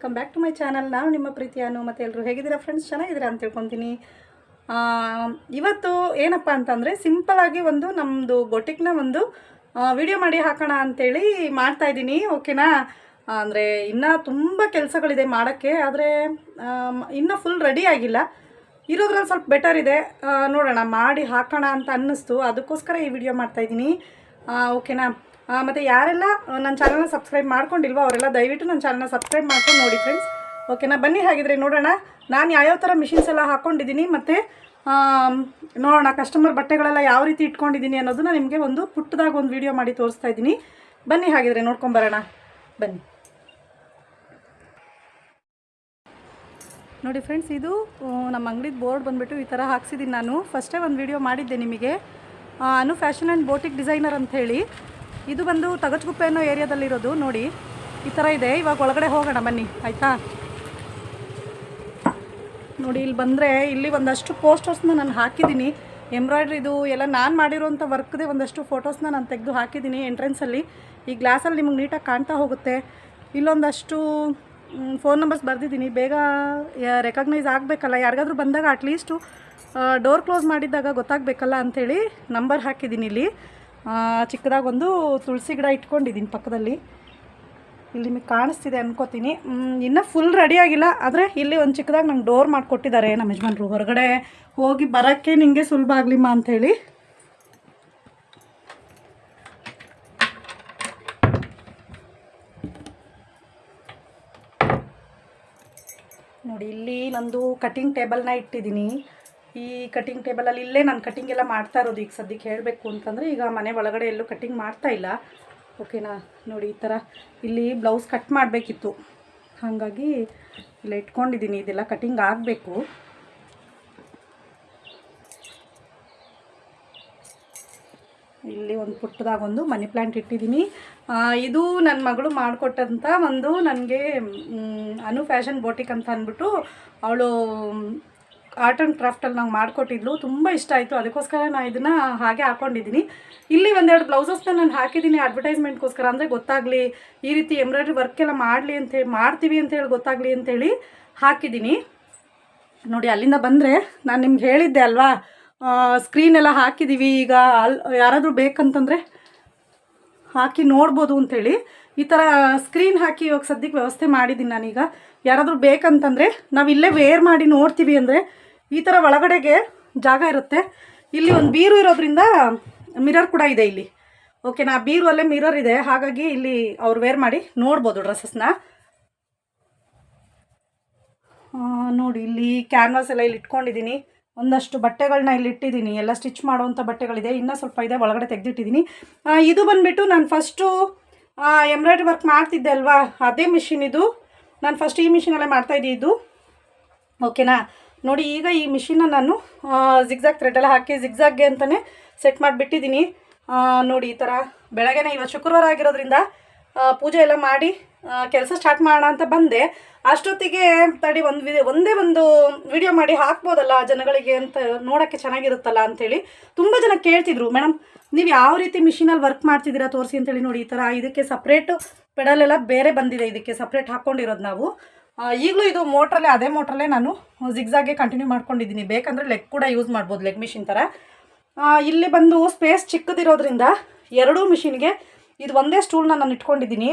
Welcome back to my channel ನಾನು ನಿಮ್ಮ ಪ್ರೀತಿಯನ್ನು ಮತ್ತು ಎಲ್ಲರೂ ಹೇಗಿದ್ದೀರಾ ಫ್ರೆಂಡ್ಸ್ ಚೆನ್ನಾಗಿದ್ದೀರಾ ಅಂತ ತಿಳ್ಕೊತೀನಿ. ಇವತ್ತು ಏನಪ್ಪ ಅಂತಂದರೆ ಸಿಂಪಲಾಗಿ ಒಂದು ನಮ್ಮದು ಬೊಟಿಕ್ನ ಒಂದು ವಿಡಿಯೋ ಮಾಡಿ ಹಾಕೋಣ ಅಂತೇಳಿ ಮಾಡ್ತಾಯಿದ್ದೀನಿ ಓಕೆನಾ ಅಂದರೆ ಇನ್ನೂ ತುಂಬ ಕೆಲಸಗಳಿದೆ ಮಾಡೋಕ್ಕೆ, ಆದರೆ ಇನ್ನೂ ಫುಲ್ ರೆಡಿ ಆಗಿಲ್ಲ. ಇರೋದ್ರಲ್ಲಿ ಸ್ವಲ್ಪ ಬೆಟರ್ ಇದೆ. ನೋಡೋಣ, ಮಾಡಿ ಹಾಕೋಣ ಅಂತ ಅನ್ನಿಸ್ತು. ಅದಕ್ಕೋಸ್ಕರ ಈ ವಿಡಿಯೋ ಮಾಡ್ತಾಯಿದ್ದೀನಿ ಓಕೆನಾ ಮತ್ತು ಯಾರೆಲ್ಲ ನನ್ನ ಚಾನಲ್ನ ಸಬ್ಸ್ಕ್ರೈಬ್ ಮಾಡ್ಕೊಂಡಿಲ್ವೋ ಅವರೆಲ್ಲ ದಯವಿಟ್ಟು ನನ್ನ ಚಾನಲ್ನ ಸಬ್ಸ್ಕ್ರೈಬ್ ಮಾಡ್ಕೊಂಡು ನೋಡಿ ಫ್ರೆಂಡ್ಸ್ ಓಕೆನಾ ಬನ್ನಿ ಹಾಗಿದ್ರೆ ನೋಡೋಣ. ನಾನು ಯಾವ್ಯಾವ ಥರ ಮಿಷಿನ್ಸ್ ಎಲ್ಲ ಹಾಕ್ಕೊಂಡಿದ್ದೀನಿ ಮತ್ತು ನೋಡೋಣ ಕಸ್ಟಮರ್ ಬಟ್ಟೆಗಳೆಲ್ಲ ಯಾವ ರೀತಿ ಇಟ್ಕೊಂಡಿದ್ದೀನಿ ಅನ್ನೋದನ್ನ ನಿಮಗೆ ಒಂದು ಪುಟ್ಟದಾಗ ಒಂದು ವಿಡಿಯೋ ಮಾಡಿ ತೋರಿಸ್ತಾ ಇದ್ದೀನಿ. ಬನ್ನಿ ಹಾಗಿದ್ರೆ ನೋಡ್ಕೊಂಬರೋಣ ಬನ್ನಿ. ನೋಡಿ ಫ್ರೆಂಡ್ಸ್ ಇದು ನಮ್ಮ ಅಂಗಡಿದ ಬೋರ್ಡ್ ಬಂದುಬಿಟ್ಟು ಈ ಥರ ಹಾಕ್ಸಿದ್ದೀನಿ ನಾನು. ಫಸ್ಟೇ ಒಂದು ವಿಡಿಯೋ ಮಾಡಿದ್ದೆ ನಿಮಗೆ. Anu fashion and boutique designer ಅಂತ ಹೇಳಿ. ಇದು ಬಂದು ತಗಚ್ಗುಪ್ಪೆ ಅನ್ನೋ ಏರಿಯಾದಲ್ಲಿರೋದು, ನೋಡಿ. ಈ ಥರ ಇದೆ. ಇವಾಗ ಒಳಗಡೆ ಹೋಗೋಣ, ಬನ್ನಿ. ಆಯಿತಾ? ನೋಡಿ, ಇಲ್ಲಿ ಬಂದರೆ ಇಲ್ಲಿ ಒಂದಷ್ಟು ಪೋಸ್ಟರ್ಸ್ನ ನಾನು ಹಾಕಿದ್ದೀನಿ. ಎಂಬ್ರಾಯ್ಡ್ರಿದು ಎಲ್ಲ ನಾನು ಮಾಡಿರೋಂಥ ವರ್ಕ್ದೇ ಒಂದಷ್ಟು ಫೋಟೋಸ್ನ ನಾನು ತೆಗೆದು ಹಾಕಿದ್ದೀನಿ ಎಂಟ್ರೆನ್ಸಲ್ಲಿ ಈ ಗ್ಲಾಸಲ್ಲಿ ನಿಮಗೆ ನೀಟಾಗಿ ಕಾಣ್ತಾ ಹೋಗುತ್ತೆ. ಇಲ್ಲೊಂದಷ್ಟು ಫೋನ್ ನಂಬರ್ಸ್ ಬರೆದಿದ್ದೀನಿ. ಬೇಗ ರೆಕಗ್ನೈಸ್ ಆಗಬೇಕಲ್ಲ? ಯಾರಿಗಾದ್ರೂ ಬಂದಾಗ ಅಟ್ಲೀಸ್ಟು ಡೋರ್ ಕ್ಲೋಸ್ ಮಾಡಿದ್ದಾಗ ಗೊತ್ತಾಗಬೇಕಲ್ಲ ಅಂಥೇಳಿ ನಂಬರ್ ಹಾಕಿದ್ದೀನಿ ಇಲ್ಲಿ. ಚಿಕ್ಕದಾಗಿ ಒಂದು ತುಳಸಿ ಗಿಡ ಇಟ್ಕೊಂಡಿದ್ದೀನಿ ಪಕ್ಕದಲ್ಲಿ. ಇಲ್ಲಿ ನಿಮಗೆ ಕಾಣಿಸ್ತಿದೆ ಅನ್ಕೋತೀನಿ. ಇನ್ನೂ ಫುಲ್ ರೆಡಿ ಆಗಿಲ್ಲ. ಆದರೆ ಇಲ್ಲಿ ಒಂದು ಚಿಕ್ಕದಾಗಿ ನಂಗೆ ಡೋರ್ ಮಾಡಿಕೊಟ್ಟಿದ್ದಾರೆ ನಮ್ಮ ಯಜಮಾನ್ರು. ಹೊರಗಡೆ ಹೋಗಿ ಬರೋಕ್ಕೆ ನಿಮಗೆ ಸುಲಭ ಆಗಲಿಮ್ಮ ಅಂಥೇಳಿ ನೋಡಿ, ಇಲ್ಲಿ ನಂದು ಕಟಿಂಗ್ ಟೇಬಲ್ನ ಇಟ್ಟಿದ್ದೀನಿ. ಈ ಕಟಿಂಗ್ ಟೇಬಲಲ್ಲಿ ಇಲ್ಲೇ ನಾನು ಕಟಿಂಗ್ ಎಲ್ಲ ಮಾಡ್ತಾ ಇರೋದು. ಈಗ ಸದ್ಯಕ್ಕೆ ಹೇಳಬೇಕು ಅಂತಂದರೆ ಈಗ ಮನೆ ಒಳಗಡೆ ಎಲ್ಲೂ ಕಟಿಂಗ್ ಮಾಡ್ತಾ ಇಲ್ಲ. ಓಕೆನಾ ನೋಡಿ ಈ ಥರ ಇಲ್ಲಿ ಬ್ಲೌಸ್ ಕಟ್ ಮಾಡಬೇಕಿತ್ತು. ಹಾಗಾಗಿ ಇಲ್ಲ ಇಟ್ಕೊಂಡಿದ್ದೀನಿ ಇದೆಲ್ಲ ಕಟಿಂಗ್ ಆಗಬೇಕು. ಇಲ್ಲಿ ಒಂದು ಪುಟ್ಟದಾಗ ಒಂದು ಮನಿ ಪ್ಲ್ಯಾಂಟ್ ಇಟ್ಟಿದ್ದೀನಿ ಇದು ನನ್ನ ಮಗಳು ಮಾಡಿಕೊಟ್ಟಂಥ ಒಂದು ನನಗೆ ಅನು ಫ್ಯಾಷನ್ ಬೋಟಿಕ್ ಅಂತ ಅಂದ್ಬಿಟ್ಟು ಅವಳು ಆರ್ಟ್ ಆ್ಯಂಡ್ ಕ್ರಾಫ್ಟಲ್ಲಿ ನಂಗೆ ಮಾಡಿಕೊಟ್ಟಿದ್ಲು, ತುಂಬ ಇಷ್ಟ ಆಯಿತು. ಅದಕ್ಕೋಸ್ಕರ ನಾನು ಇದನ್ನು ಹಾಗೆ ಹಾಕೊಂಡಿದ್ದೀನಿ. ಇಲ್ಲಿ ಒಂದೆರಡು ಬ್ಲೌಸಸ್ನ ನಾನು ಹಾಕಿದ್ದೀನಿ ಅಡ್ವರ್ಟೈಸ್ಮೆಂಟ್ಗೋಸ್ಕರ ಅಂದರೆ ಗೊತ್ತಾಗಲಿ, ಈ ರೀತಿ ಎಂಬ್ರಾಯ್ಡ್ರಿ ವರ್ಕ್ ಎಲ್ಲ ಮಾಡಲಿ ಅಂತೇಳಿ ಮಾಡ್ತೀವಿ ಅಂತ ಹೇಳಿ ಗೊತ್ತಾಗಲಿ ಅಂತೇಳಿ ಹಾಕಿದ್ದೀನಿ. ನೋಡಿ, ಅಲ್ಲಿಂದ ಬಂದರೆ ನಾನು ನಿಮ್ಗೆ ಹೇಳಿದ್ದೆ ಅಲ್ವಾ? ಸ್ಕ್ರೀನ್ ಎಲ್ಲ ಹಾಕಿದ್ದೀವಿ ಈಗ ಅಲ್ಲಿ ಯಾರಾದರೂ ಬೇಕಂತಂದರೆ ಹಾಕಿ ನೋಡ್ಬೋದು ಅಂಥೇಳಿ ಈ ಥರ ಸ್ಕ್ರೀನ್ ಹಾಕಿ ಇವಾಗ ಸದ್ಯಕ್ಕೆ ವ್ಯವಸ್ಥೆ ಮಾಡಿದ್ದೀನಿ ನಾನೀಗ. ಯಾರಾದರೂ ಬೇಕಂತಂದರೆ ನಾವು ಇಲ್ಲೇ ವೇರ್ ಮಾಡಿ ನೋಡ್ತೀವಿ ಅಂದರೆ ಈ ಥರ ಒಳಗಡೆಗೆ ಜಾಗ ಇರುತ್ತೆ. ಇಲ್ಲಿ ಒಂದು ಬೀರು ಇರೋದ್ರಿಂದ ಮಿರರ್ ಕೂಡ ಇದೆ ಇಲ್ಲಿ. ಓಕೆನಾ ಬೀರು ಅಲ್ಲೇ ಮಿರರ್ ಇದೆ. ಹಾಗಾಗಿ ಇಲ್ಲಿ ಅವ್ರು ವೇರ್ ಮಾಡಿ ನೋಡ್ಬೋದು ಡ್ರೆಸ್ಸಸ್ನ ನೋಡಿ, ಇಲ್ಲಿ ಕ್ಯಾನ್ವಾಸ್ ಎಲ್ಲ ಇಲ್ಲಿ ಇಟ್ಕೊಂಡಿದ್ದೀನಿ ಒಂದಷ್ಟು ಬಟ್ಟೆಗಳನ್ನ ಇಲ್ಲಿ ಇಟ್ಟಿದ್ದೀನಿ ಎಲ್ಲ ಸ್ಟಿಚ್ ಮಾಡುವಂಥ ಬಟ್ಟೆಗಳಿದೆ. ಇನ್ನೂ ಸ್ವಲ್ಪ ಇದೆ, ಒಳಗಡೆ ತೆಗೆದಿಟ್ಟಿದ್ದೀನಿ ಇದು ಬಂದುಬಿಟ್ಟು ನಾನು ಫಸ್ಟು ಎಂಬ್ರಾಯ್ಡ್ರಿ ವರ್ಕ್ ಮಾಡ್ತಿದ್ದೆ ಅಲ್ವಾ? ಅದೇ ಮಿಷಿನ್ ಇದು. ನಾನು ಫಸ್ಟ್ ಈ ಮಿಷಿನಲ್ಲೇ ಇದು. ಓಕೆನಾ ನೋಡಿ, ಈಗ ಈ ಮಿಷಿನ ನಾನು ಜಿಗ್ಜಾಗ್ ಥ್ರೆಡೆಲ್ಲ ಹಾಕಿ ಜಿಗ್ಜಾಗ್ಗೆ ಅಂತಲೇ ಸೆಟ್ ಮಾಡಿಬಿಟ್ಟಿದ್ದೀನಿ. ನೋಡಿ, ಈ ಥರ ಬೆಳಗ್ಗೆನೇ ಇವತ್ತು ಶುಕ್ರವಾರ ಆಗಿರೋದ್ರಿಂದ ಪೂಜೆ ಎಲ್ಲ ಮಾಡಿ ಕೆಲಸ ಸ್ಟಾರ್ಟ್ ಮಾಡೋಣ ಅಂತ ಬಂದೆ. ಅಷ್ಟೊತ್ತಿಗೆ ತಡಿ, ಒಂದು ವಿ, ಒಂದೇ ಒಂದು ವಿಡಿಯೋ ಮಾಡಿ ಹಾಕ್ಬೋದಲ್ಲ ಜನಗಳಿಗೆ ಅಂತ ನೋಡೋಕ್ಕೆ ಚೆನ್ನಾಗಿರುತ್ತಲ್ಲ ಅಂಥೇಳಿ ತುಂಬ ಜನ ಕೇಳ್ತಿದ್ರು. ಮೇಡಮ್ ನೀವು ಯಾವ ರೀತಿ ಮಿಷಿನಲ್ಲಿ ವರ್ಕ್ ಮಾಡ್ತಿದ್ದೀರಾ ತೋರಿಸಿ ಅಂತೇಳಿ ನೋಡಿ, ಈ ಥರ ಇದಕ್ಕೆ ಸಪ್ರೇಟು ಪೆಡಲೆಲ್ಲ ಬೇರೆ ಬಂದಿದೆ. ಇದಕ್ಕೆ ಸಪ್ರೇಟ್ ಹಾಕ್ಕೊಂಡಿರೋದು ನಾವು. ಈಗಲೂ ಇದು ಮೋಟ್ರಲ್ಲೇ ಅದೇ ಮೋಟ್ರಲ್ಲೇ ನಾನು ಜಿಗ್ಸಾಗೆ ಕಂಟಿನ್ಯೂ ಮಾಡ್ಕೊಂಡಿದ್ದೀನಿ. ಬೇಕಂದರೆ ಲೆಗ್ ಕೂಡ ಯೂಸ್ ಮಾಡ್ಬೋದು ಲೆಗ್ ಮಿಷಿನ್ ಥರ ಇಲ್ಲಿ ಬಂದು ಸ್ಪೇಸ್ ಚಿಕ್ಕದಿರೋದ್ರಿಂದ ಎರಡೂ ಮಿಷಿನ್ಗೆ ಇದು ಒಂದೇ ಸ್ಟೂಲ್ನ ನಾನು ಇಟ್ಕೊಂಡಿದ್ದೀನಿ.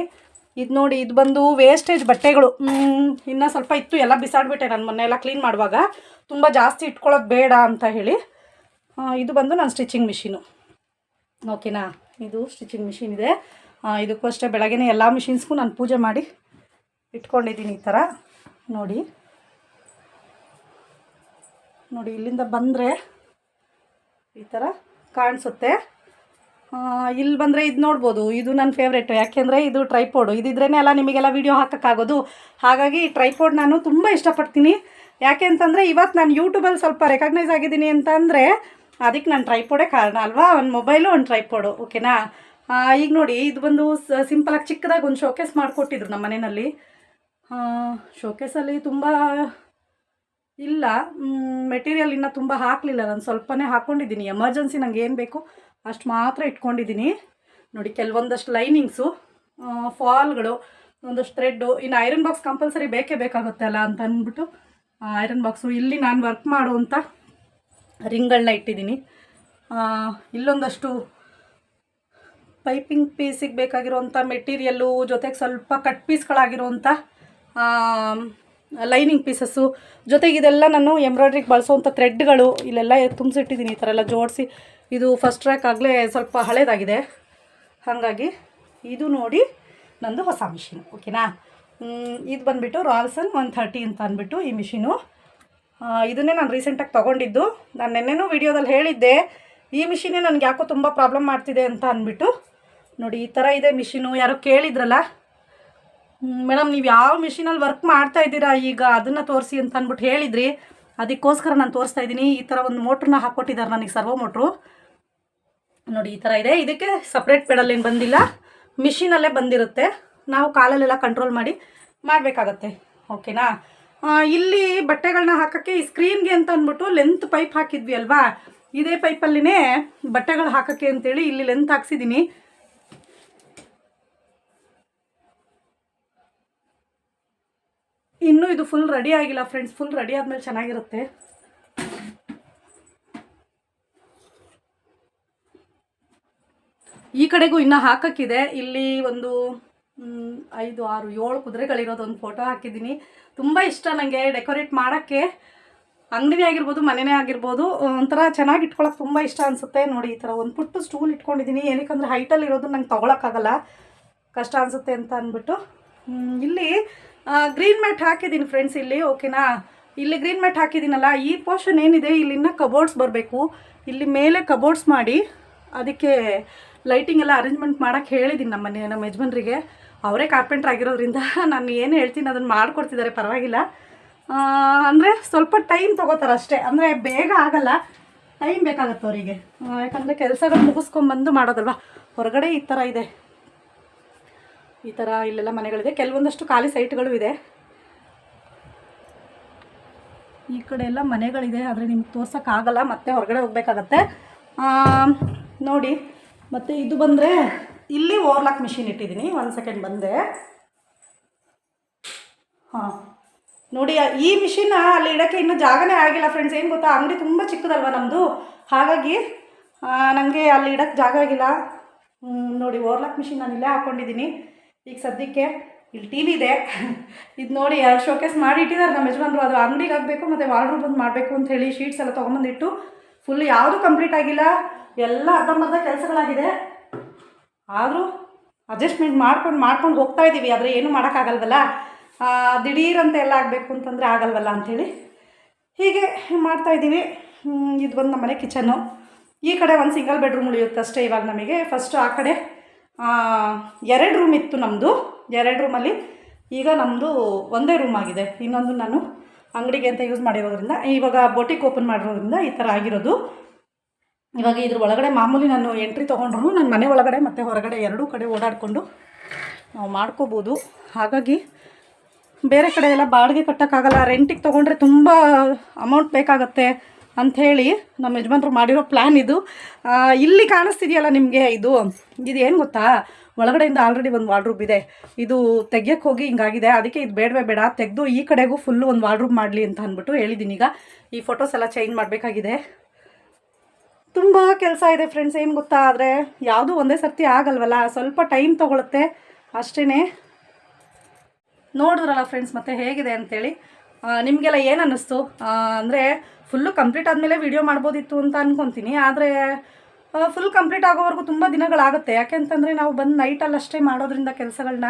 ಇದು ನೋಡಿ, ಇದು ಬಂದು ವೇಸ್ಟೇಜ್ ಬಟ್ಟೆಗಳು. ಇನ್ನೂ ಸ್ವಲ್ಪ ಇತ್ತು, ಎಲ್ಲ ಬಿಸಾಡ್ಬಿಟ್ಟೆ ನಾನು ಮೊನ್ನೆ ಎಲ್ಲ ಕ್ಲೀನ್ ಮಾಡುವಾಗ. ತುಂಬ ಜಾಸ್ತಿ ಇಟ್ಕೊಳ್ಳೋದು ಬೇಡ ಅಂತ ಹೇಳಿ. ಇದು ಬಂದು ನನ್ನ ಸ್ಟಿಚಿಂಗ್ ಮಿಷಿನು ಓಕೆನಾ ಇದು ಸ್ಟಿಚಿಂಗ್ ಮಿಷಿನ್ ಇದೆ. ಇದಕ್ಕೂ ಅಷ್ಟೇ ಬೆಳಗ್ಗೆ ಎಲ್ಲ ಮಿಷಿನ್ಸ್ಗೂ ನಾನು ಪೂಜೆ ಮಾಡಿ ಇಟ್ಕೊಂಡಿದ್ದೀನಿ ಈ ಥರ. ನೋಡಿ. ನೋಡಿ, ಇಲ್ಲಿಂದ ಬಂದರೆ ಈ ಥರ ಕಾಣಿಸುತ್ತೆ. ಇಲ್ಲಿ ಬಂದರೆ ಇದು ನೋಡ್ಬೋದು, ಇದು ನನ್ನ ಫೇವ್ರೇಟು ಯಾಕೆಂದರೆ ಇದು ಟ್ರೈಪೋಡು ಇದಿದ್ರೇ ಅಲ್ಲ ನಿಮಗೆಲ್ಲ ವೀಡಿಯೋ ಹಾಕೋಕ್ಕಾಗೋದು. ಹಾಗಾಗಿ ಈ ಟ್ರೈಪೋಡ್ ನಾನು ತುಂಬ ಇಷ್ಟಪಡ್ತೀನಿ. ಯಾಕೆ ಅಂತಂದರೆ ಇವತ್ತು ನಾನು ಯೂಟ್ಯೂಬಲ್ಲಿ ಸ್ವಲ್ಪ ರೆಕಗ್ನೈಸ್ ಆಗಿದ್ದೀನಿ ಅಂತಂದರೆ ಅದಕ್ಕೆ ನಾನು ಟ್ರೈಪೋಡೇ ಕಾರಣ ಅಲ್ವಾ? ಒಂದು ಮೊಬೈಲು ಒಂದು ಟ್ರೈಪೋಡು ಓಕೆನಾ ಈಗ ನೋಡಿ, ಇದು ಬಂದು ಸಿಂಪಲಾಗಿ ಚಿಕ್ಕದಾಗಿ ಒಂದು ಶೋಕೇಸ್ ಮಾಡಿಕೊಟ್ಟಿದ್ರು ನಮ್ಮ ಮನೆಯಲ್ಲಿ. ಶೋಕೇಸಲ್ಲಿ ತುಂಬ ಇಲ್ಲ. ಮೆಟೀರಿಯಲ್ ಇನ್ನೂ ತುಂಬ ಹಾಕಲಿಲ್ಲ. ನಾನು ಸ್ವಲ್ಪನೇ ಹಾಕ್ಕೊಂಡಿದ್ದೀನಿ ಎಮರ್ಜೆನ್ಸಿ ನನಗೆ ಏನು ಬೇಕು ಅಷ್ಟು ಮಾತ್ರ ಇಟ್ಕೊಂಡಿದ್ದೀನಿ. ನೋಡಿ, ಕೆಲವೊಂದಷ್ಟು ಲೈನಿಂಗ್ಸು ಫಾಲ್ಗಳು ಒಂದಷ್ಟು ಥ್ರೆಡ್ಡು ಇನ್ನು ಐರನ್ ಬಾಕ್ಸ್ ಕಂಪಲ್ಸರಿ ಬೇಕೇ ಬೇಕಾಗುತ್ತೆ ಅಲ್ಲ ಅಂತ ಅಂದ್ಬಿಟ್ಟು ಐರನ್ ಬಾಕ್ಸು ಇಲ್ಲಿ ನಾನು ವರ್ಕ್ ಮಾಡುವಂಥ ರಿಂಗ್ಗಳನ್ನ ಇಟ್ಟಿದ್ದೀನಿ. ಇಲ್ಲೊಂದಷ್ಟು ಪೈಪಿಂಗ್ ಪೀಸಿಗೆ ಬೇಕಾಗಿರುವಂಥ ಮೆಟೀರಿಯಲ್ಲು ಜೊತೆಗೆ ಸ್ವಲ್ಪ ಕಟ್ ಪೀಸ್ಗಳಾಗಿರುವಂಥ ಲೈನಿಂಗ್ ಪೀಸಸ್ಸು ಜೊತೆಗೆ ಇದೆಲ್ಲ ನಾನು ಎಂಬ್ರಾಯ್ಡ್ರಿಗೆ ಬಳಸೋವಂಥ ಥ್ರೆಡ್ಗಳು ಇಲ್ಲೆಲ್ಲ ತುಂಬಿಸಿಟ್ಟಿದ್ದೀನಿ ಈ ಥರ ಎಲ್ಲ ಜೋಡಿಸಿ. ಇದು ಫಸ್ಟ್ ಟ್ರ್ಯಾಕ್ ಆಗಲೇ ಸ್ವಲ್ಪ ಹಳೇದಾಗಿದೆ. ಹಾಗಾಗಿ ಇದು ನೋಡಿ ನಂದು ಹೊಸ ಮಿಷಿನ್ ಓಕೆನಾ ಇದು ಬಂದುಬಿಟ್ಟು ರಾಲ್ಸನ್ ಒನ್ ಥರ್ಟಿ ಅಂತ ಅಂದ್ಬಿಟ್ಟು ಈ ಮಿಷಿನು ಇದನ್ನೇ ನಾನು ರೀಸೆಂಟಾಗಿ ತೊಗೊಂಡಿದ್ದು. ನಾನು ನೆನ್ನೆನೂ ವಿಡಿಯೋದಲ್ಲಿ ಹೇಳಿದ್ದೆ, ಈ ಮಿಷಿನೇ ನನಗೆ ಯಾಕೋ ತುಂಬ ಪ್ರಾಬ್ಲಮ್ ಮಾಡ್ತಿದೆ ಅಂತ ಅಂದ್ಬಿಟ್ಟು. ನೋಡಿ, ಈ ಥರ ಇದೆ ಮಿಷಿನು ಯಾರೋ ಕೇಳಿದ್ರಲ್ಲ ಮೇಡಮ್, ನೀವು ಯಾವ ಮಿಷಿನಲ್ಲಿ ವರ್ಕ್ ಮಾಡ್ತಾ ಇದ್ದೀರಾ ಈಗ? ಅದನ್ನು ತೋರಿಸಿ ಅಂತ ಅಂದ್ಬಿಟ್ಟು ಹೇಳಿದ್ರಿ. ಅದಕ್ಕೋಸ್ಕರ ನಾನು ತೋರಿಸ್ತಾ ಇದ್ದೀನಿ. ಈ ಥರ ಒಂದು ಮೋಟ್ರನ್ನ ಹಾಕ್ಕೊಟ್ಟಿದ್ದಾರೆ ನನಗೆ ಸರ್ವೋ ಮೋಟ್ರು. ನೋಡಿ, ಈ ಥರ ಇದೆ. ಇದಕ್ಕೆ ಸಪ್ರೇಟ್ ಪೆಡಲ್ ಏನು ಬಂದಿಲ್ಲ. ಮಿಷಿನಲ್ಲೇ ಬಂದಿರುತ್ತೆ. ನಾವು ಕಾಲಲ್ಲೆಲ್ಲ ಕಂಟ್ರೋಲ್ ಮಾಡಿ ಮಾಡಬೇಕಾಗತ್ತೆ. ಓಕೆನಾ? ಇಲ್ಲಿ ಬಟ್ಟೆಗಳನ್ನ ಹಾಕೋಕ್ಕೆ ಈ ಸ್ಕ್ರೀನ್ಗೆ ಅಂತ ಅಂದ್ಬಿಟ್ಟು ಲೆಂತ್ ಪೈಪ್ ಹಾಕಿದ್ವಿ ಅಲ್ವಾ? ಇದೇ ಪೈಪಲ್ಲಿನೇ ಬಟ್ಟೆಗಳು ಹಾಕೋಕ್ಕೆ ಅಂತೇಳಿ ಇಲ್ಲಿ ಲೆಂತ್ ಹಾಕ್ಸಿದ್ದೀನಿ. ಇನ್ನೂ ಇದು ಫುಲ್ ರೆಡಿ ಆಗಿಲ್ಲ ಫ್ರೆಂಡ್ಸ್ ಫುಲ್ ರೆಡಿ ಆದಮೇಲೆ ಚೆನ್ನಾಗಿರುತ್ತೆ. ಈ ಕಡೆಗೂ ಇನ್ನೂ ಹಾಕಕ್ಕಿದೆ. ಇಲ್ಲಿ ಒಂದು ಐದು, ಆರು, ಏಳು ಕುದುರೆಗಳಿರೋದು ಒಂದು ಫೋಟೋ ಹಾಕಿದ್ದೀನಿ. ತುಂಬ ಇಷ್ಟ ನನಗೆ ಡೆಕೋರೇಟ್ ಮಾಡೋಕ್ಕೆ. ಅಂಗಡಿನೇ ಆಗಿರ್ಬೋದು, ಮನೆನೇ ಆಗಿರ್ಬೋದು, ಒಂಥರ ಚೆನ್ನಾಗಿ ಇಟ್ಕೊಳಕ್ಕೆ ತುಂಬ ಇಷ್ಟ ಅನಿಸುತ್ತೆ. ನೋಡಿ, ಈ ಥರ ಒಂದು ಪುಟ್ಟು ಸ್ಟೂಲ್ ಇಟ್ಕೊಂಡಿದ್ದೀನಿ. ಏನಕ್ಕೆ ಹೈಟಲ್ಲಿ ಇರೋದು ನಂಗೆ ತೊಗೊಳಕ್ಕಾಗಲ್ಲ. ಕಷ್ಟ ಅನಿಸುತ್ತೆ ಅಂತ ಅಂದ್ಬಿಟ್ಟು ಇಲ್ಲಿ ಗ್ರೀನ್ ಮ್ಯಾಟ್ ಹಾಕಿದ್ದೀನಿ ಫ್ರೆಂಡ್ಸ್ ಇಲ್ಲಿ ಓಕೆನಾ ಇಲ್ಲಿ ಗ್ರೀನ್ ಮ್ಯಾಟ್ ಹಾಕಿದ್ದೀನಲ್ಲ ಈ ಪೋರ್ಷನ್ ಏನಿದೆ? ಇಲ್ಲಿನ ಕಬೋರ್ಡ್ಸ್ ಬರಬೇಕು. ಇಲ್ಲಿ ಮೇಲೆ ಕಬೋರ್ಡ್ಸ್ ಮಾಡಿ, ಅದಕ್ಕೆ ಲೈಟಿಂಗ್ ಎಲ್ಲ ಅರೇಂಜ್ಮೆಂಟ್ ಮಾಡೋಕ್ಕೆ ಹೇಳಿದ್ದೀನಿ ನಮ್ಮ ಮನೆ, ನಮ್ಮ ಯಜಮಾನ್ರಿಗೆ. ಅವರೇ ಕಾರ್ಪೆಂಟ್ರ್ ಆಗಿರೋದ್ರಿಂದ ನಾನು ಏನು ಹೇಳ್ತೀನಿ ಅದನ್ನು ಮಾಡಿಕೊಡ್ತಿದ್ದಾರೆ ಪರವಾಗಿಲ್ಲ. ಅಂದರೆ ಸ್ವಲ್ಪ ಟೈಮ್ ತೊಗೋತಾರೆ ಅಷ್ಟೇ. ಅಂದರೆ ಬೇಗ ಆಗಲ್ಲ. ಟೈಮ್ ಬೇಕಾಗತ್ತೆ ಅವರಿಗೆ. ಯಾಕಂದರೆ ಕೆಲಸಗಳು ಮುಗಿಸ್ಕೊಂಬಂದು ಮಾಡೋದಲ್ವ? ಹೊರಗಡೆ ಈ ಥರ ಇದೆ. ಈ ಥರ ಇಲ್ಲೆಲ್ಲ ಮನೆಗಳಿದೆ. ಕೆಲವೊಂದಷ್ಟು ಖಾಲಿ ಸೈಟ್ಗಳು ಇದೆ. ಈ ಕಡೆ ಎಲ್ಲ ಮನೆಗಳಿದೆ, ಆದರೆ ನಿಮ್ಗೆ ತೋರ್ಸೋಕ್ಕಾಗಲ್ಲ ಮತ್ತೆ ಹೊರಗಡೆ ಹೋಗಬೇಕಾಗತ್ತೆ. ನೋಡಿ, ಮತ್ತು ಇದು ಬಂದರೆ ಇಲ್ಲಿ ಓವರ್ಲಾಕ್ ಮಿಷಿನ್ ಇಟ್ಟಿದ್ದೀನಿ. ಒಂದು ಸೆಕೆಂಡ್ ಬಂದೆ. ಹಾಂ. ನೋಡಿ ಈ ಮಿಷಿನ್ ಅಲ್ಲಿ ಇಡೋಕ್ಕೆ ಇನ್ನೂ ಜಾಗನೇ ಆಗಿಲ್ಲ ಫ್ರೆಂಡ್ಸ್ ಏನು ಗೊತ್ತಾ? ಅಂಗಡಿ ತುಂಬ ಚಿಕ್ಕದಲ್ವ ನಮ್ಮದು ಹಾಗಾಗಿ ನನಗೆ ಅಲ್ಲಿ ಇಡೋಕ್ಕೆ ಜಾಗ ಆಗಿಲ್ಲ. ನೋಡಿ, ಓವರ್ಲಾಕ್ ಮಿಷಿನ್ ನಾನು ಇಲ್ಲೇ ಹಾಕ್ಕೊಂಡಿದ್ದೀನಿ ಈಗ ಸದ್ಯಕ್ಕೆ ಇಲ್ಲಿ ಟಿ ವಿ ಇದೆ. ಇದು ನೋಡಿ ಎರಡು ಶೋಕೇಸ್ ಮಾಡಿ ಇಟ್ಟಿದ್ದಾರೆ ನಮ್ಮ ಯಜಮಾನರು ಅದು ಅಂಗಡಿಗೆ ಆಗಬೇಕು ಮತ್ತು ವಾರ್ಡ್ರೂಮ್ ಬಂದು ಮಾಡಬೇಕು ಅಂತ ಹೇಳಿ ಶೀಟ್ಸ್ ಎಲ್ಲ ತೊಗೊಂಬಂದಿಟ್ಟು ಫುಲ್ ಯಾವುದು ಕಂಪ್ಲೀಟ್ ಆಗಿಲ್ಲ. ಎಲ್ಲ ಅರ್ಧಂಬರ್ಧ ಕೆಲಸಗಳಾಗಿದೆ. ಆದರೂ ಅಡ್ಜಸ್ಟ್ಮೆಂಟ್ ಮಾಡ್ಕೊಂಡು ಮಾಡ್ಕೊಂಡು ಹೋಗ್ತಾ ಇದ್ದೀವಿ ಆದರೆ ಏನೂ ಮಾಡೋಕ್ಕಾಗಲ್ವಲ್ಲ? ದಿಢೀರಂತ ಎಲ್ಲ ಆಗಬೇಕು ಅಂತಂದರೆ ಆಗಲ್ವಲ್ಲ ಅಂಥೇಳಿ ಹೀಗೆ ಮಾಡ್ತಾ ಇದ್ದೀವಿ ಇದು ಬಂದು ನಮ್ಮ ಮನೆ ಕಿಚನ್ನು ಈ ಕಡೆ ಒಂದು ಸಿಂಗಲ್ ಬೆಡ್ರೂಮ್ ಉಳಿಯುತ್ತೆ ಅಷ್ಟೇ ಇವಾಗ ನಮಗೆ. ಫಸ್ಟು ಆ ಕಡೆ ಎರಡು ರೂಮ್ ಇತ್ತು ನಮ್ಮದು ಎರಡು ರೂಮಲ್ಲಿ ಈಗ ನಮ್ಮದು ಒಂದೇ ರೂಮ್ ಆಗಿದೆ. ಇನ್ನೊಂದು ನಾನು ಅಂಗಡಿಗೆ ಅಂತ ಯೂಸ್ ಮಾಡಿರೋದ್ರಿಂದ, ಇವಾಗ ಬೋಟಿಕ್ ಓಪನ್ ಮಾಡಿರೋದ್ರಿಂದ ಈ ಥರ ಆಗಿರೋದು. ಇವಾಗ ಇದ್ರ ಒಳಗಡೆ ಮಾಮೂಲಿ ನಾನು ಎಂಟ್ರಿ ತೊಗೊಂಡ್ರು ನನ್ನ ಮನೆ ಒಳಗಡೆ ಮತ್ತು ಹೊರಗಡೆ ಎರಡೂ ಕಡೆ ಓಡಾಡಿಕೊಂಡು ನಾವು ಮಾಡ್ಕೋಬೋದು. ಹಾಗಾಗಿ ಬೇರೆ ಕಡೆ ಎಲ್ಲ ಬಾಡಿಗೆ ಕಟ್ಟೋಕ್ಕಾಗಲ್ಲ. ರೆಂಟಿಗೆ ತೊಗೊಂಡ್ರೆ ತುಂಬ ಅಮೌಂಟ್ ಬೇಕಾಗತ್ತೆ. ಅಂಥೇಳಿ ನಮ್ಮ ಯಜಮಾನ್ರು ಮಾಡಿರೋ ಪ್ಲ್ಯಾನ್ ಇದು. ಇಲ್ಲಿ ಕಾಣಿಸ್ತಿದೆಯಲ್ಲ ನಿಮಗೆ ಇದು? ಇದು ಏನು ಗೊತ್ತಾ? ಒಳಗಡೆಯಿಂದ ಆಲ್ರೆಡಿ ಒಂದು ವಾರ್ಡ್ರೂಬ್ ಇದೆ. ಇದು ತೆಗಿಯಕ್ಕೆ ಹೋಗಿ ಹಿಂಗಾಗಿದೆ. ಅದಕ್ಕೆ ಇದು ಬೇಡವೇ ಬೇಡ. ತೆಗೆದು ಈ ಕಡೆಗೂ ಫುಲ್ಲು ಒಂದು ವಾರ್ಡ್ರೂಬ್ ಮಾಡಲಿ ಅಂತ ಅಂದ್ಬಿಟ್ಟು ಹೇಳಿದ್ದೀನಿ ಈಗ. ಈ ಫೋಟೋಸ್ ಎಲ್ಲ ಚೇಂಜ್ ಮಾಡಬೇಕಾಗಿದೆ. ತುಂಬ ಕೆಲಸ ಇದೆ ಫ್ರೆಂಡ್ಸ್ ಏನು ಗೊತ್ತಾ? ಆದರೆ ಯಾವುದೂ ಒಂದೇ ಸರ್ತಿ ಆಗಲ್ವಲ್ಲ? ಸ್ವಲ್ಪ ಟೈಮ್ ತೊಗೊಳುತ್ತೆ. ಅಷ್ಟೇ ನೋಡಿದ್ರಲ್ಲ ಫ್ರೆಂಡ್ಸ್ ಮತ್ತೆ ಹೇಗಿದೆ ಅಂತೇಳಿ. ನಿಮಗೆಲ್ಲ ಏನು ಅನ್ನಿಸ್ತು? ಅಂದರೆ ಫುಲ್ಲು ಕಂಪ್ಲೀಟ್ ಆದಮೇಲೆ ವಿಡಿಯೋ ಮಾಡ್ಬೋದಿತ್ತು ಅಂತ ಅಂದ್ಕೊತೀನಿ ಆದರೆ ಫುಲ್ ಕಂಪ್ಲೀಟ್ ಆಗೋವರೆಗೂ ತುಂಬ ದಿನಗಳಾಗುತ್ತೆ. ಯಾಕೆಂತಂದರೆ ನಾವು ಬಂದು ನೈಟಲ್ಲಷ್ಟೇ ಮಾಡೋದ್ರಿಂದ ಕೆಲಸಗಳನ್ನ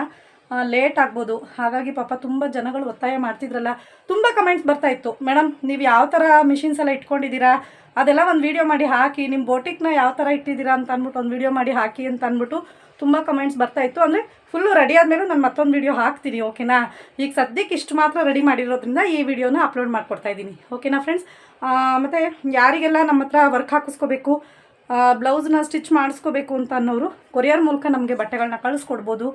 ಲೇಟ್ ಆಗ್ಬೋದು. ಹಾಗಾಗಿ ಪಾಪ ತುಂಬ ಜನಗಳು ಒತ್ತಾಯ ಮಾಡ್ತಿದ್ರಲ್ಲ, ತುಂಬ ಕಮೆಂಟ್ಸ್ ಬರ್ತಾ ಇತ್ತು. ಮೇಡಮ್ ನೀವು ಯಾವ ಥರ ಮಿಷಿನ್ಸ್ ಎಲ್ಲ ಇಟ್ಕೊಂಡಿದ್ದೀರಾ? ಅದೆಲ್ಲ ಒಂದು ವೀಡಿಯೋ ಮಾಡಿ ಹಾಕಿ ನಿಮ್ಮ ಬೋಟಿಕ್ನ ಯಾವ ಥರ ಇಟ್ಟಿದ್ದೀರಾ ಅಂತ ಅಂದ್ಬಿಟ್ಟು ಒಂದು ವೀಡಿಯೋ ಮಾಡಿ ಹಾಕಿ ಅಂತ ಅಂದ್ಬಿಟ್ಟು ತುಂಬ ಕಮೆಂಟ್ಸ್ ಬರ್ತಾ ಇತ್ತು. ಅಂದರೆ ಫುಲ್ಲು ರೆಡಿ ಆದಮೇಲೂ ನಾನು ಮತ್ತೊಂದು ವೀಡಿಯೋ ಹಾಕ್ತೀನಿ ಓಕೆನಾ ಈಗ ಸದ್ಯಕ್ಕೆ ಇಷ್ಟು ಮಾತ್ರ ರೆಡಿ ಮಾಡಿರೋದ್ರಿಂದ ಈ ವಿಡಿಯೋನ ಅಪ್ಲೋಡ್ ಮಾಡ್ಕೊಡ್ತಾ ಇದ್ದೀನಿ ಓಕೆನಾ ಫ್ರೆಂಡ್ಸ್ ಮತ್ತು ಯಾರಿಗೆಲ್ಲ ನಮ್ಮ ಹತ್ರ ವರ್ಕ್ ಹಾಕಿಸ್ಕೋಬೇಕು ಬ್ಲೌಸ್ನ ಸ್ಟಿಚ್ ಮಾಡಿಸ್ಕೋಬೇಕು ಅಂತ ಅನ್ನೋರು ಕೊರಿಯರ್ ಮೂಲಕ ನಮಗೆ ಬಟ್ಟೆಗಳನ್ನ ಕಳಿಸ್ಕೊಡ್ಬೋದು.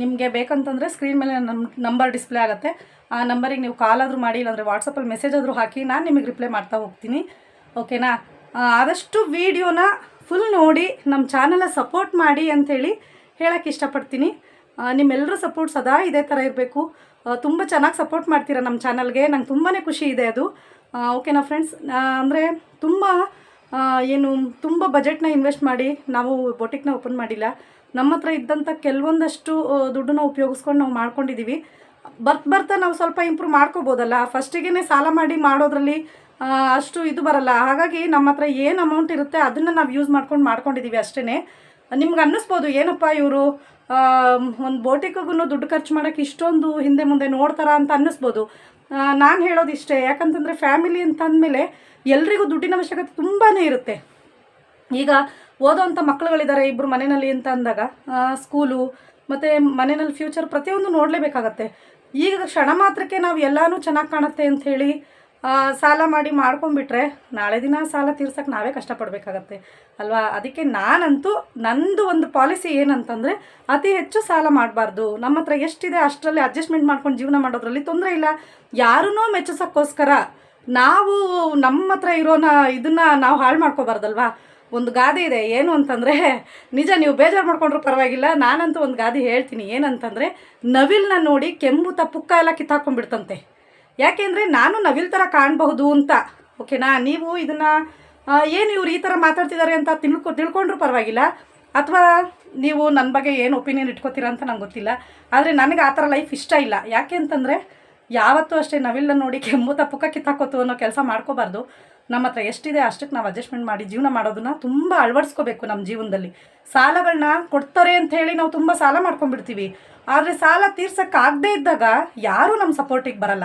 ನಿಮಗೆ ಬೇಕಂತಂದರೆ ಸ್ಕ್ರೀನ್ ಮೇಲೆ ನಮ್ಮ ನಂಬರ್ ಡಿಸ್ಪ್ಲೇ ಆಗುತ್ತೆ. ಆ ನಂಬರಿಗೆ ನೀವು ಕಾಲ್ ಆದರೂ ಮಾಡಿ, ಇಲ್ಲಾಂದರೆ ವಾಟ್ಸಪ್ಪಲ್ಲಿ ಮೆಸೇಜ್ ಆದರೂ ಹಾಕಿ, ನಾನು ನಿಮಗೆ ರಿಪ್ಲೈ ಮಾಡ್ತಾ ಹೋಗ್ತೀನಿ. ಓಕೆನಾ ಆದಷ್ಟು ವೀಡಿಯೋನ ಫುಲ್ ನೋಡಿ ನಮ್ಮ ಚಾನಲ ಸಪೋರ್ಟ್ ಮಾಡಿ ಅಂಥೇಳಿ ಹೇಳೋಕ್ಕೆ ಇಷ್ಟಪಡ್ತೀನಿ. ನಿಮ್ಮೆಲ್ಲರೂ ಸಪೋರ್ಟ್ ಸದಾ ಇದೇ ಥರ ಇರಬೇಕು. ತುಂಬ ಚೆನ್ನಾಗಿ ಸಪೋರ್ಟ್ ಮಾಡ್ತೀರಾ ನಮ್ಮ ಚಾನಲ್ಗೆ ನಂಗೆ ತುಂಬಾ ಖುಷಿ ಇದೆ ಅದು. ಓಕೆನಾ ಫ್ರೆಂಡ್ಸ್ ಅಂದರೆ ತುಂಬ ಏನು ತುಂಬ ಬಜೆಟ್ನ ಇನ್ವೆಸ್ಟ್ ಮಾಡಿ ನಾವು ಬೊಟಿಕ್ನ ಓಪನ್ ಮಾಡಿಲ್ಲ. ನಮ್ಮ ಹತ್ರ ಇದ್ದಂಥ ಕೆಲವೊಂದಷ್ಟು ದುಡ್ಡನ್ನ ಉಪಯೋಗಿಸ್ಕೊಂಡು ನಾವು ಮಾಡ್ಕೊಂಡಿದ್ದೀವಿ ಬರ್ತಾ ಬರ್ತಾ ನಾವು ಸ್ವಲ್ಪ ಇಂಪ್ರೂವ್ ಮಾಡ್ಕೋಬೋದಲ್ಲ. ಫಸ್ಟಿಗೆ ಸಾಲ ಮಾಡಿ ಮಾಡೋದ್ರಲ್ಲಿ ಅಷ್ಟು ಇದು ಬರಲ್ಲ. ಹಾಗಾಗಿ ನಮ್ಮ ಹತ್ರ ಏನು ಅಮೌಂಟ್ ಇರುತ್ತೆ ಅದನ್ನು ನಾವು ಯೂಸ್ ಮಾಡ್ಕೊಂಡು ಮಾಡ್ಕೊಂಡಿದ್ದೀವಿ ಅಷ್ಟೇ ನಿಮ್ಗೆ ಅನ್ನಿಸ್ಬೋದು, ಏನಪ್ಪ ಇವರು ಒಂದು ಬೋಟಿಕ್ಗೂ ದುಡ್ಡು ಖರ್ಚು ಮಾಡೋಕ್ಕೆ ಇಷ್ಟೊಂದು ಹಿಂದೆ ಮುಂದೆ ನೋಡ್ತಾರ ಅಂತ ಅನ್ನಿಸ್ಬೋದು. ನಾನು ಹೇಳೋದು ಇಷ್ಟೇ. ಯಾಕಂತಂದರೆ ಫ್ಯಾಮಿಲಿ ಅಂತ ಅಂದಮೇಲೆ ಎಲ್ರಿಗೂ ದುಡ್ಡಿನ ಅವಶ್ಯಕತೆ ತುಂಬಾ ಇರುತ್ತೆ. ಈಗ ಓದೋವಂಥ ಮಕ್ಕಳುಗಳಿದ್ದಾರೆ ಇಬ್ಬರು ಮನೆಯಲ್ಲಿ ಅಂತ ಅಂದಾಗ ಸ್ಕೂಲು ಮತ್ತು ಮನೆಯಲ್ಲಿ ಫ್ಯೂಚರ್ ಪ್ರತಿಯೊಂದು ನೋಡಲೇಬೇಕಾಗತ್ತೆ. ಈಗ ಕ್ಷಣ ಮಾತ್ರಕ್ಕೆ ನಾವು ಎಲ್ಲನೂ ಚೆನ್ನಾಗಿ ಕಾಣುತ್ತೆ ಅಂಥೇಳಿ ಸಾಲ ಮಾಡಿ ಮಾಡ್ಕೊಂಡ್ಬಿಟ್ರೆ ನಾಳೆ ದಿನ ಸಾಲ ತೀರ್ಸಕ್ಕೆ ನಾವೇ ಕಷ್ಟಪಡಬೇಕಾಗತ್ತೆ. ಅಲ್ವಾ? ಅದಕ್ಕೆ ನಾನಂತೂ ನಂದು ಒಂದು ಪಾಲಿಸಿ ಏನಂತಂದರೆ ಅತಿ ಹೆಚ್ಚು ಸಾಲ ಮಾಡಬಾರ್ದು. ನಮ್ಮ ಹತ್ರ ಎಷ್ಟಿದೆ ಅಷ್ಟರಲ್ಲಿ ಅಡ್ಜಸ್ಟ್ಮೆಂಟ್ ಮಾಡ್ಕೊಂಡು ಜೀವನ ಮಾಡೋದ್ರಲ್ಲಿ ತೊಂದರೆ ಇಲ್ಲ. ಯಾರೂ ಮೆಚ್ಚಿಸೋಕ್ಕೋಸ್ಕರ ನಾವು ನಮ್ಮ ಹತ್ರ ಇರೋನ ಇದನ್ನು ನಾವು ಹಾಳು ಮಾಡ್ಕೋಬಾರ್ದಲ್ವಾ? ಒಂದು ಗಾದೆ ಇದೆ. ಏನು ಅಂತಂದರೆ ನಿಜ ನೀವು ಬೇಜಾರು ಮಾಡ್ಕೊಂಡ್ರು ಪರವಾಗಿಲ್ಲ. ನಾನಂತೂ ಒಂದು ಗಾದೆ ಹೇಳ್ತೀನಿ. ಏನಂತಂದರೆ ನವಿಲ್ನ ನೋಡಿ ಕೆಂಬುತ ಪುಕ್ಕ ಎಲ್ಲ ಕಿತ್ತಾಕೊಂಡ್ಬಿಡ್ತಂತೆ. ಯಾಕೆಂದರೆ ನಾನು ನವಿಲ್ ಥರ ಕಾಣಬಹುದು ಅಂತ. ಓಕೆನಾ? ನೀವು ಇದನ್ನು ಏನು ಇವ್ರು ಈ ಥರ ಮಾತಾಡ್ತಿದ್ದಾರೆ ಅಂತ ತಿಳ್ಕೊ, ತಿಳ್ಕೊಂಡ್ರೂ ಪರವಾಗಿಲ್ಲ. ಅಥವಾ ನೀವು ನನ್ನ ಬಗ್ಗೆ ಏನು ಒಪಿನಿಯನ್ ಇಟ್ಕೋತೀರಾ ಅಂತ ನಂಗೆ ಗೊತ್ತಿಲ್ಲ. ಆದರೆ ನನಗೆ ಆ ಥರ ಲೈಫ್ ಇಷ್ಟ ಇಲ್ಲ. ಯಾಕೆ ಅಂತಂದರೆ ಯಾವತ್ತೂ ಅಷ್ಟೇ ನವಿಲ್ನ ನೋಡಿ ಕೆಮ್ಮು ಪುಕ್ಕ ಕಿತ್ತಾಕೋತು ಅನ್ನೋ ಕೆಲಸ ಮಾಡ್ಕೋಬಾರ್ದು. ನಮ್ಮ ಹತ್ರ ಎಷ್ಟಿದೆ ಅಷ್ಟಕ್ಕೆ ನಾವು ಅಡ್ಜಸ್ಟ್ಮೆಂಟ್ ಮಾಡಿ ಜೀವನ ಮಾಡೋದನ್ನ ತುಂಬ ಅಳವಡಿಸ್ಕೋಬೇಕು ನಮ್ಮ ಜೀವನದಲ್ಲಿ. ಸಾಲಗಳನ್ನ ಕೊಡ್ತಾರೆ ಅಂತ ಹೇಳಿ ನಾವು ತುಂಬ ಸಾಲ ಮಾಡ್ಕೊಂಡ್ಬಿಡ್ತೀವಿ. ಆದರೆ ಸಾಲ ತೀರ್ಸೋಕ್ಕಾಗದೇ ಇದ್ದಾಗ ಯಾರೂ ನಮ್ಮ ಸಪೋರ್ಟಿಗೆ ಬರಲ್ಲ.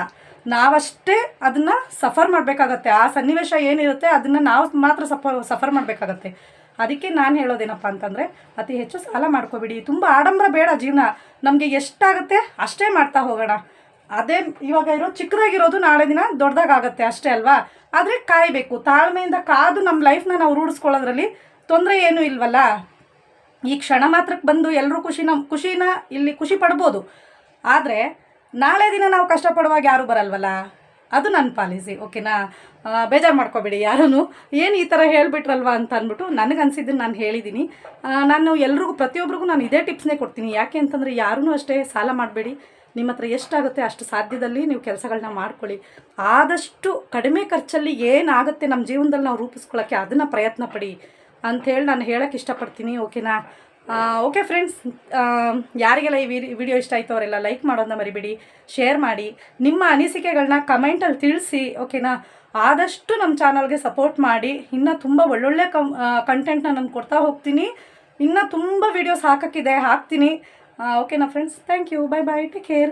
ನಾವಷ್ಟೇ ಅದನ್ನು ಸಫರ್ ಮಾಡಬೇಕಾಗತ್ತೆ. ಆ ಸನ್ನಿವೇಶ ಏನಿರುತ್ತೆ ಅದನ್ನು ನಾವು ಮಾತ್ರ ಸಫರ್ ಸಫರ್ ಮಾಡಬೇಕಾಗತ್ತೆ. ಅದಕ್ಕೆ ನಾನು ಹೇಳೋದೇನಪ್ಪ ಅಂತಂದರೆ, ಅತಿ ಹೆಚ್ಚು ಸಾಲ ಮಾಡ್ಕೋಬಿಡಿ. ತುಂಬ ಆಡಂಬರ ಬೇಡ ಜೀವನ. ನಮಗೆ ಎಷ್ಟಾಗುತ್ತೆ ಅಷ್ಟೇ ಮಾಡ್ತಾ ಹೋಗೋಣ. ಅದೇ ಇವಾಗ ಇರೋ ಚಿಕ್ಕದಾಗಿರೋದು ನಾಳೆ ದಿನ ದೊಡ್ಡದಾಗತ್ತೆ ಅಷ್ಟೇ ಅಲ್ವಾ? ಆದರೆ ಕಾಯಬೇಕು. ತಾಳ್ಮೆಯಿಂದ ಕಾದು ನಮ್ಮ ಲೈಫ್ನ ನಾವು ರೂಢಿಸ್ಕೊಳ್ಳೋದ್ರಲ್ಲಿ ತೊಂದರೆ ಏನೂ ಇಲ್ವಲ್ಲ? ಈ ಕ್ಷಣ ಮಾತ್ರಕ್ಕೆ ಬಂದು ಎಲ್ಲರೂ ಖುಷಿನ ಖುಷಿನ ಇಲ್ಲಿ ಖುಷಿ ಪಡ್ಬೋದು. ಆದರೆ ನಾಳೆ ದಿನ ನಾವು ಕಷ್ಟಪಡುವಾಗ ಯಾರೂ ಬರಲ್ವಲ್ಲ? ಅದು ನನ್ನ ಪಾಲಿಸಿ, ಓಕೆನಾ? ಬೇಜಾರು ಮಾಡ್ಕೋಬೇಡಿ ಯಾರೂ ಏನು ಈ ಥರ ಹೇಳಿಬಿಟ್ರಲ್ವ ಅಂತ ಅಂದ್ಬಿಟ್ಟು ನನಗೆ ನಾನು ಹೇಳಿದ್ದೀನಿ ನಾನು ಎಲ್ರಿಗೂ ಪ್ರತಿಯೊಬ್ಬರಿಗೂ ನಾನು ಇದೇ ಟಿಪ್ಸ್ನೇ ಕೊಡ್ತೀನಿ. ಯಾಕೆ ಅಂತಂದರೆ ಯಾರೂ ಅಷ್ಟೇ ಸಾಲ ಮಾಡಬೇಡಿ. ನಿಮ್ಮ ಹತ್ರ ಎಷ್ಟಾಗುತ್ತೆ ಅಷ್ಟು ಸಾಧ್ಯದಲ್ಲಿ ನೀವು ಕೆಲಸಗಳನ್ನ ಮಾಡ್ಕೊಳ್ಳಿ. ಆದಷ್ಟು ಕಡಿಮೆ ಖರ್ಚಲ್ಲಿ ಏನಾಗುತ್ತೆ ನಮ್ಮ ಜೀವನದಲ್ಲಿ ನಾವು ರೂಪಿಸ್ಕೊಳ್ಳೋಕ್ಕೆ ಅದನ್ನು ಪ್ರಯತ್ನ ಪಡಿ ಅಂಥೇಳಿ ನಾನು ಹೇಳೋಕ್ಕೆ ಇಷ್ಟಪಡ್ತೀನಿ, ಓಕೆನಾ? ಓಕೆ ಫ್ರೆಂಡ್ಸ್ ಯಾರಿಗೆಲ್ಲ ಈ ವಿಡಿಯೋ ಇಷ್ಟ ಆಯಿತು ಅವರೆಲ್ಲ ಲೈಕ್ ಮಾಡೋದನ್ನ ಮರಿಬೇಡಿ ಶೇರ್ ಮಾಡಿ, ನಿಮ್ಮ ಅನಿಸಿಕೆಗಳನ್ನ ಕಮೆಂಟಲ್ಲಿ ತಿಳಿಸಿ ಓಕೆನಾ ಆದಷ್ಟು ನಮ್ಮ ಚಾನಲ್ಗೆ ಸಪೋರ್ಟ್ ಮಾಡಿ, ಇನ್ನೂ ತುಂಬ ಒಳ್ಳೊಳ್ಳೆ ಕಮ್ ಕಂಟೆಂಟ್ನ ನಾನು ಕೊಡ್ತಾ ಹೋಗ್ತೀನಿ. ಇನ್ನೂ ತುಂಬ ವೀಡಿಯೋಸ್ ಹಾಕೋಕ್ಕಿದೆ, ಹಾಕ್ತೀನಿ. ಓಕೆನಾ friends thank you bye bye take care